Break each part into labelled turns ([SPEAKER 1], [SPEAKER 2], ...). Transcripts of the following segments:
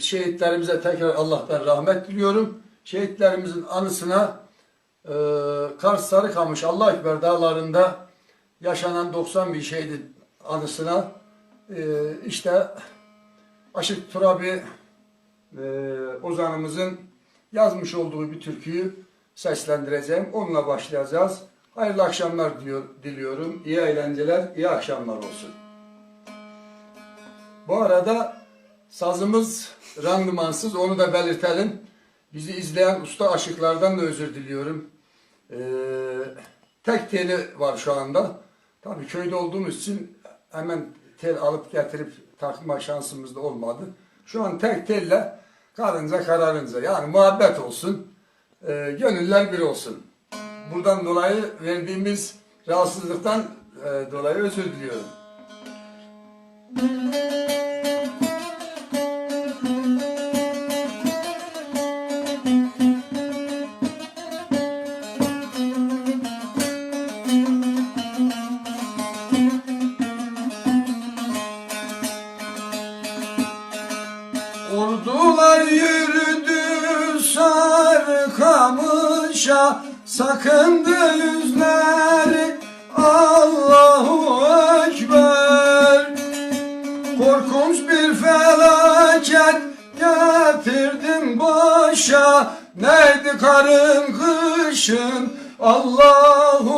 [SPEAKER 1] şehitlerimize tekrar Allah'tan rahmet diliyorum. Şehitlerimizin anısına e, Kars Sarıkamış Allah Ekber dağlarında yaşanan 90 bin şehidin anısına e, işte Aşık Turabi e, ozanımızın yazmış olduğu bir türküyü seslendireceğim. Onunla başlayacağız. Hayırlı akşamlar diyor, diliyorum. İyi eğlenceler, iyi akşamlar olsun. Bu arada sazımız randımansız onu da belirtelim. Bizi izleyen usta aşıklardan da özür diliyorum. Ee, tek teli var şu anda. Tabii köyde olduğumuz için hemen tel alıp getirip takma şansımız da olmadı. Şu an tek telle karınca kararınca yani muhabbet olsun. Ee, gönüller bir olsun. Buradan dolayı verdiğimiz rahatsızlıktan e, dolayı özür diliyorum. Ordular yürüdü Sarıkamış'a Sakındı yüzleri Allahu Ekber. Korkunç bir felaket getirdim başa Neydi karın kışın? Allahu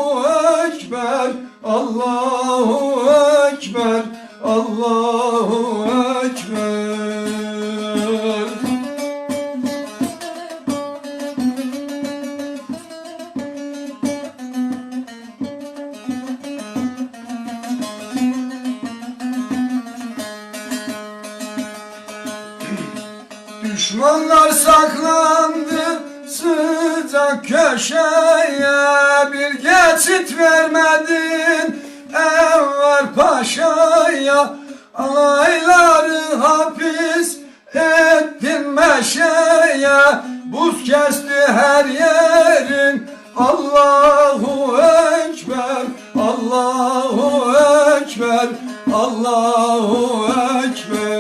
[SPEAKER 1] Düşmanlar saklandı sıcak köşeye. Bir geçit vermedin Enver Paşa'ya. Ayları hapis ettin meşeye. Buz kesti her yerin. Allahu Ekber Allahu Ekber Allahu Ekber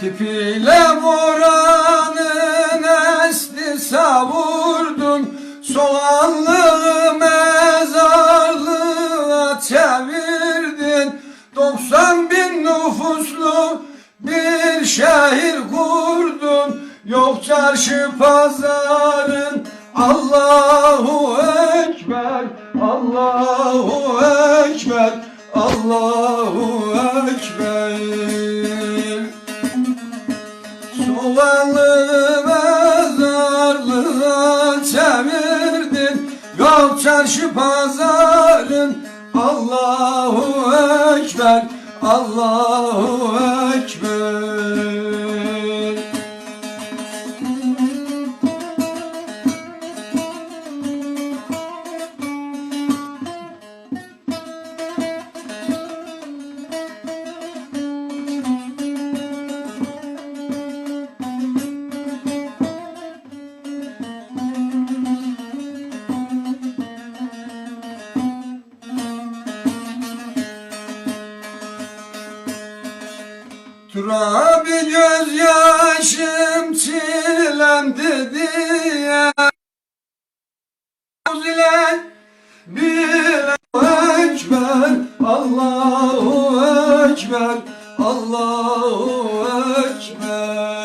[SPEAKER 1] Tipiyle boranın esti savurdun. Soğanlı mezarlığa çevirdin. 90 bin nüfuslu bir şehir kurdun. Yok çarşı pazarın Allahu Yok çarşı pazarın Allahu Ekber Allahu Ekber Turabi gözyaşım çilemdi diye. İle bir ekber Allahu ekber Allahu ekber